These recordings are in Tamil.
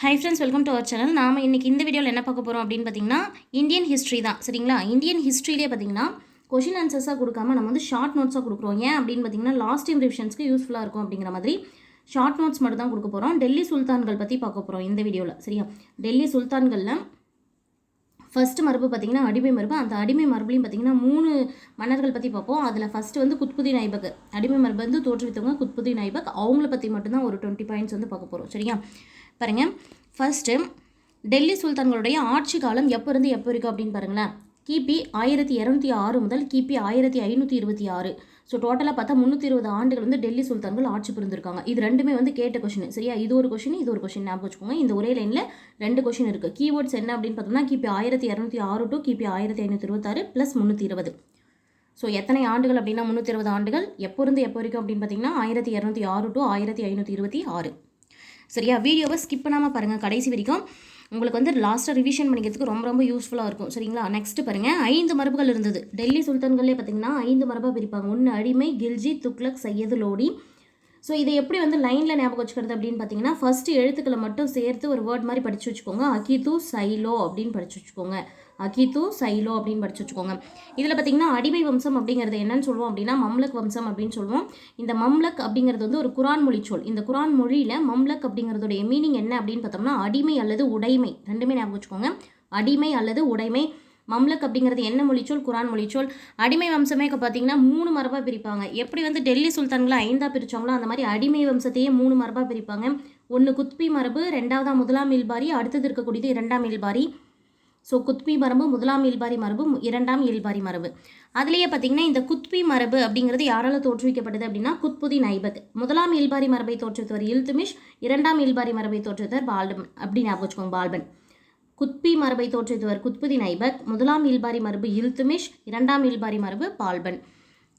Hi friends welcome to our channel நாம் இன்றைக்கி இந்த வீடியோவில் என்ன பார்க்க போகிறோம் அப்படின்னு பார்த்தீங்கன்னா இந்தியன் ஹிஸ்ட்ரி தான் சரிங்களா? இந்தியன் ஹிஸ்ட்ரியிலே பார்த்தீங்கன்னா கொஷின் ஆன்சர்ஸாக கொடுக்காம நம்ம வந்து ஷார்ட் நோட்ஸாக கொடுக்குறோம். ஏன் அப்படின்னு பார்த்தீங்கன்னா லாஸ்ட் டைம் ரிவிஷன்ஸ்க்கு யூஸ்ஃபுல்லாக இருக்கும் அப்படிங்கிற மாதிரி ஷார்ட் நோட்ஸ் மட்டும் தான் கொடுக்க போகிறோம் டெல்லி சுல்தான்கள் பற்றி பார்க்க போகிறோம் இந்த வீடியோவில் சரியா? டெல்லி சுல்தான்களில் ஃபஸ்ட்டு மரபு பார்த்திங்கன்னா அடிமை மரபு. அந்த அடிமை மரபுலையும் பார்த்தீங்கன்னா மூணு மன்னர்கள் பற்றி பார்ப்போம். அதில் ஃபஸ்ட்டு வந்து குத்புதீன் ஐபக் அடிமை மரபு வந்து தோற்றுவித்தவங்க குத்புதீன் ஐபக் அவங்கள பற்றி மட்டும்தான் ஒரு டுவெண்ட்டி பாயிண்ட்ஸ் வந்து பார்க்க போகிறோம் சரியா? பாருங்கள் ஃபர்ஸ்ட்டு டெல்லி சுல்தான்களுடைய ஆட்சி காலம் எப்போ இருந்து எப்போ இருக்குது அப்படின்னு பாருங்களேன். கிபி ஆயிரத்தி இரநூத்தி ஆறு முதல் கிபி ஆயிரத்தி ஐநூற்றி இருபத்தி ஆறு. ஸோ டோட்டலாக பார்த்தா முந்நூற்றி இருபது ஆண்டுகள் வந்து டெல்லி சுல்தான்கள் ஆட்சி புரிந்திருக்காங்க. இது ரெண்டுமே வந்து கேட்ட கொஷின் சரியா? இது ஒரு கொஷின் இது ஒரு கொஷின் ஞாபகம் வச்சுக்கோங்க. இந்த ஒரே லைனில் ரெண்டு கொஷின் இருக்குது கீவேர்ட்ஸ் என்ன அப்படின்னு பார்த்தோம்னா கிபி ஆயிரத்தி இரநூத்தி ஆறு டு கிபி ஆயிரத்தி ஐநூற்றி இருபத்தாறு ப்ளஸ் முந்நூற்றி இருபது. ஸோ எத்தனை ஆண்டுகள் அப்படின்னா முந்நூற்றி இருபது ஆண்டுகள்? எப்போ இருந்து எப்போ வரைக்கும் அப்படின்னு பார்த்தீங்கன்னா ஆயிரத்தி இரநூத்தி ஆறு டு ஆயிரத்தி ஐநூற்றி இருபத்தி ஆறு. சரியா? வீடியோவை ஸ்கிப் பண்ணாமல் பாருங்கள் கடைசி வரைக்கும். உங்களுக்கு வந்து லாஸ்ட்டாக ரிவிஷன் பண்ணிக்கிறதுக்கு ரொம்ப ரொம்ப யூஸ்ஃபுல்லாக இருக்கும். சரிங்களா? நெக்ஸ்ட் பாருங்கள் ஐந்து மரபுகள் இருந்தது. டெல்லி சுல்தான்களே பார்த்தீங்கன்னா ஐந்து மரபாக பிரிப்பாங்க. ஒன்று அடிமை கில்ஜி துக்லக் சையது லோடி. ஸோ இதை எப்படி வந்து லைனில் ஞாபகம் வச்சுக்கிறது அப்படின்னு பார்த்தீங்கன்னா ஃபஸ்ட்டு எழுத்துக்களை மட்டும் சேர்த்து ஒரு வேர்ட் மாதிரி படித்து வச்சுக்கோங்க. அகிது சைலோ அப்படின்னு படித்து வச்சுக்கோங்க. அகிது சைலோ அப்படின்னு படித்து வச்சுக்கோங்க. இதில் பார்த்தீங்கன்னா அடிமை வம்சம் அப்படிங்கிறது என்னன்னு சொல்லுவோம் அப்படின்னா மம்லக் வம்சம் அப்படின்னு சொல்லுவோம். இந்த மம்லக் அப்படிங்கிறது வந்து ஒரு குரான் மொழி சொல். இந்த குரான் மொழியில் மம்லக் அப்படிங்கிறதுடைய மீனிங் என்ன அப்படின்னு பார்த்தோம்னா அடிமை அல்லது உடைமை. ரெண்டுமே ஞாபகம் வச்சுக்கோங்க. அடிமை அல்லது உடைமை. மம்லக் அப்படிங்கிறது என்ன மொழிச்சோல்? குரான் மொழிச்சோல். அடிமை வம்சமே இப்போ பார்த்தீங்கன்னா மூணு மரபாக பிரிப்பாங்க. எப்படி வந்து டெல்லி சுல்தான்களை ஐந்தாக பிரித்தாங்களோ அந்த மாதிரி அடிமை வம்சத்தையே மூணு மரபாக பிரிப்பாங்க. ஒன்று குத்பி மரபு ரெண்டாவதா முதலாம் இல்பாரி அடுத்தது இருக்கக்கூடியது இரண்டாம் இல்பாரி. ஸோ குத்பி மரபு முதலாம் இல்பாரி மரபு இரண்டாம் இல்பாரி மரபு. அதுலேயே பார்த்தீங்கன்னா இந்த குத்பி மரபு அப்படிங்கிறது யாரால் தோற்றுவிக்கப்பட்டது அப்படின்னா குத்புதீன் ஐபக். முதலாம் இல்பாரி மரபை தோற்றுவித்தவர் இல்துமிஷ் இரண்டாம் இல்பாரி மரபை தோற்றுவித்தவர் பால்பன் அப்படின்னு ஞாபகம் வச்சுக்கோங்க பால்பன். குத்பி மரபை தோற்றுவித்தவர் குத்புதீன் ஐபக் முதலாம் இல்பாரி மரபு இல்துமிஷ் இரண்டாம் இல்பாரி மரபு பால்பன்.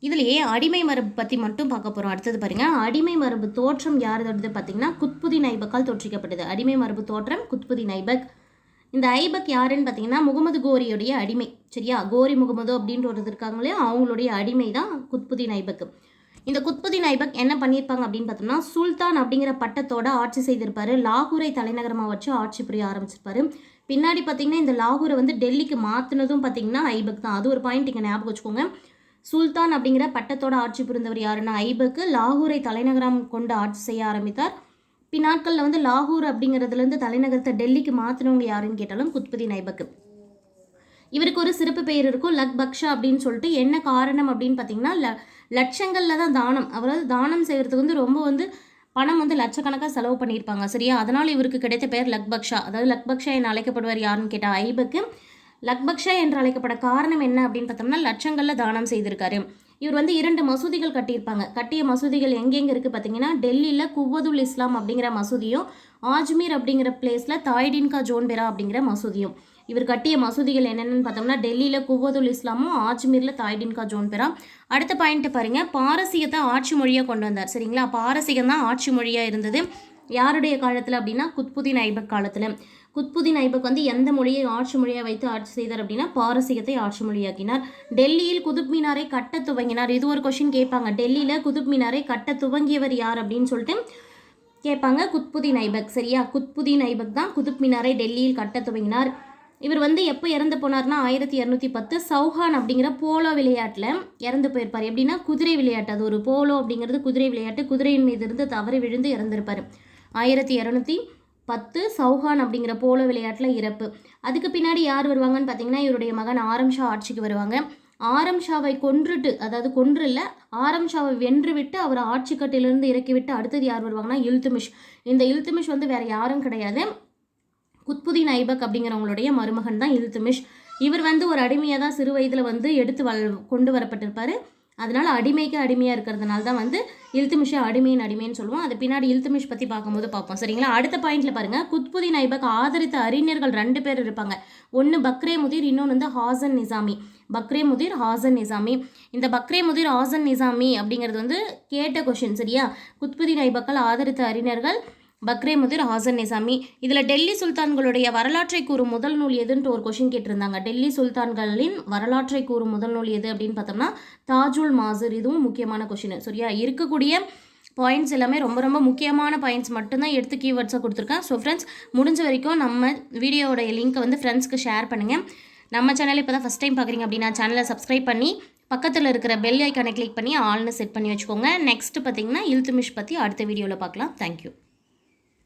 இதுலேயே அடிமை மரபு பற்றி மட்டும் பார்க்க போகிறோம் அடுத்தது பாருங்கள் அடிமை மரபு தோற்றம் யார் யாரோடது பார்த்தீங்கன்னா குத்புதீன் ஐபக்கால் தோற்றிக்கப்பட்டது அடிமை மரபு தோற்றம் குத்புதீன் ஐபக் இந்த ஐபக் யாருன்னு பார்த்தீங்கன்னா முகமது கோரியுடைய அடிமை. சரியா? கோரி முகமது அப்படின்ற ஒரு இருக்காங்களே அவங்களுடைய அடிமை தான் குத்புதீன் ஐபக் இந்த குத்புதீன் ஐபக் என்ன பண்ணியிருப்பாங்க அப்படின்னு பார்த்தோம்னா சுல்தான் அப்படிங்கிற பட்டத்தோட ஆட்சி செய்திருப்பாரு. லாகூரை தலைநகரமாக வச்சு ஆட்சி புரிய ஆரம்பிச்சிருப்பாரு. பின்னாடி பார்த்தீங்கன்னா இந்த லாகூரை வந்து டெல்லிக்கு மாற்றினதும் பார்த்தீங்கன்னா ஐபக் தான். அது ஒரு பாயிண்ட் இங்கே ஞாபகம் வச்சுக்கோங்க. சுல்தான் அப்படிங்கிற பட்டத்தோட ஆட்சி புரிந்தவர் யாருன்னா ஐபக்கு லாகூரை தலைநகரம் கொண்டு ஆட்சி செய்ய ஆரம்பித்தார். பின்னாட்களில் வந்து லாகூர் அப்படிங்கிறதுலேருந்து தலைநகரத்தை டெல்லிக்கு மாற்றினவங்க யாருன்னு கேட்டாலும் குத்புதீன் ஐபக்கு. இவருக்கு ஒரு சிறப்பு பெயர் இருக்கும் லக் பக்ஷா அப்படின்னு சொல்லிட்டு. என்ன காரணம் அப்படின்னு பார்த்தீங்கன்னா ல லட்சங்களில் தான் தானம். அதாவது தானம் செய்கிறதுக்கு வந்து ரொம்ப வந்து பணம் வந்து லட்சக்கணக்காக செலவு பண்ணியிருப்பாங்க சரியா? அதனால் இவருக்கு கிடைத்த பெயர் லக்பக்ஷா. அதாவது லக்பக்ஷா என அழைக்கப்படுவார் யாருன்னு கேட்டால் ஐபக்கு லக்பக்ஷா என்று அழைக்கப்பட காரணம் என்ன அப்படின்னு பார்த்தோம்னா லட்சங்களில் தானம் செய்திருக்காரு. இவர் வந்து இரண்டு மசூதிகள் கட்டியிருப்பாங்க. கட்டிய மசூதிகள் எங்கெங்கே இருக்குது பார்த்தீங்கன்னா டெல்லியில் குவதுல் இஸ்லாம் அப்படிங்கிற மசூதியும் ஆஜ்மீர் அப்படிங்கிற பிளேஸில் தாய்டின்கா ஜோன்பெரா அப்படிங்கிற மசூதியும். இவர் கட்டிய மசூதிகள் என்னென்னு பார்த்தோம்னா டெல்லியில் குவதுல் இஸ்லாமும் ஆஜ்மீரில் தாய்டின்கா ஜோன்பெரா அடுத்த பாயிண்ட்டு பாருங்கள் பாரசீகத்தை ஆட்சி மொழியாக கொண்டு வந்தார். சரிங்களா? பாரசீகம் தான் ஆட்சி மொழியாக இருந்தது. யாருடைய காலத்தில் அப்படின்னா குத்புதீன் ஐபக் காலத்தில். குத்புதீன் ஐபக் வந்து எந்த மொழியை ஆட்சி மொழியாக வைத்து ஆட்சி செய்தார் அப்படின்னா பாரசீகத்தை ஆட்சி மொழியாக்கினார். டெல்லியில் குதுப் மினாரை கட்ட துவங்கினார். இது ஒரு கொஷின் கேட்பாங்க. டெல்லியில் குதுப் மினாரை கட்ட துவங்கியவர் யார் அப்படின்னு சொல்லிட்டு கேட்பாங்க குத்புதீன் ஐபக். சரியா? குத்புதீன் ஐபக் தான் குதுப் மினாரை டெல்லியில் கட்ட துவங்கினார். இவர் வந்து எப்போ இறந்து போனார்னா ஆயிரத்தி இரநூத்தி பத்து சௌஹான் அப்படிங்கிற போலோ விளையாட்டில் இறந்து போயிருப்பார். எப்படின்னா குதிரை விளையாட்டு. அது ஒரு போலோ அப்படிங்கிறது குதிரை விளையாட்டு. குதிரையின் மீது இருந்து தவறி விழுந்து இறந்திருப்பார். ஆயிரத்தி இரநூத்தி பத்து சௌஹான் அப்படிங்கிற போலோ விளையாட்டில் இறப்பு. அதுக்கு பின்னாடி யார் வருவாங்கன்னு பார்த்தீங்கன்னா இவருடைய மகன் ஆரம் ஷா ஆட்சிக்கு வருவாங்க. ஆரம் ஷாவை கொன்றுட்டு அதாவது கொன்று இல்லை ஆரம் ஷாவை வென்று விட்டு அவர் ஆட்சி கட்டிலிருந்து அடுத்தது யார் வருவாங்கன்னா இல்துமிஷ். இந்த இல்துமிஷ் வந்து வேறு யாரும் கிடையாது. குத்புதீன் ஐபக் அப்படிங்கிறவங்களுடைய மருமகன் தான் இல்துமிஷ் இவர் வந்து ஒரு அடிமையாக தான் சிறு வயதில் வந்து எடுத்து வள் கொண்டு வரப்பட்டிருப்பார். அதனால் அடிமைக்கு அடிமையாக இருக்கிறதுனால தான் வந்து இல்துமிஷை அடிமையின் அடிமைன்னு சொல்லுவோம். அது பின்னாடி இல்துமிஷ் பற்றி பார்க்கும்போது பார்ப்போம். சரிங்களா? அடுத்த பாயிண்ட்ல பாருங்கள் குத்புதீன் ஐபக் ஆதரித்த அறிஞர்கள் ரெண்டு பேர் இருப்பாங்க. ஒன்று பக்ரே முதிர் இன்னொன்று வந்து ஹாசன் நிசாமி. பக்ரே முதிர் ஹாசன் நிசாமி. இந்த பக்ரே முதிர் ஹாசன் நிசாமி அப்படிங்கிறது வந்து கேட்ட கொஷின் சரியா? குத்புதீன் ஐபக்கால் ஆதரித்த அறிஞர்கள் பக்ரே முதிர் ஹாசன் நிசாமி இதில் டெல்லி சுல்தான்களுடைய வரலாற்றை கூறும் முதல் நூல் எதுன்ட்டு ஒரு கொஷின் கேட்டிருந்தாங்க. டெல்லி சுல்தான்களின் வரலாற்றை கூறும் முதல் நூல் எது அப்படின்னு பார்த்தோம்னா தாஜுல் மாசர். இதுவும் முக்கியமான கொஷின் சரியா? இருக்கக்கூடிய பாயிண்ட்ஸ் எல்லாமே ரொம்ப ரொம்ப முக்கியமான பாயிண்ட்ஸ் மட்டும்தான் எடுத்து கீவேர்ட்ஸாக கொடுத்துருக்கேன். ஸோ ஃப்ரெண்ட்ஸ் முடிஞ்ச வரைக்கும் நம்ம வீடியோவோட லிங்க்கை வந்து ஃப்ரெண்ட்ஸ்க்கு ஷேர் பண்ணுங்கள் நம்ம சேனல் இப்போ தான் ஃபஸ்ட் டைம் பார்க்குறீங்க அப்படின்னா சேனலை சப்ஸ்கிரைப் பண்ணி பக்கத்தில் இருக்கிற பெல் ஐக்கானை கிளிக் பண்ணி ஆல்னு செட் பண்ணி வச்சுக்கோங்க. நெக்ஸ்ட் பார்த்தீங்கன்னா இல்துமிஷ் பற்றி அடுத்த வீடியோவில் பார்க்கலாம். தேங்க்யூ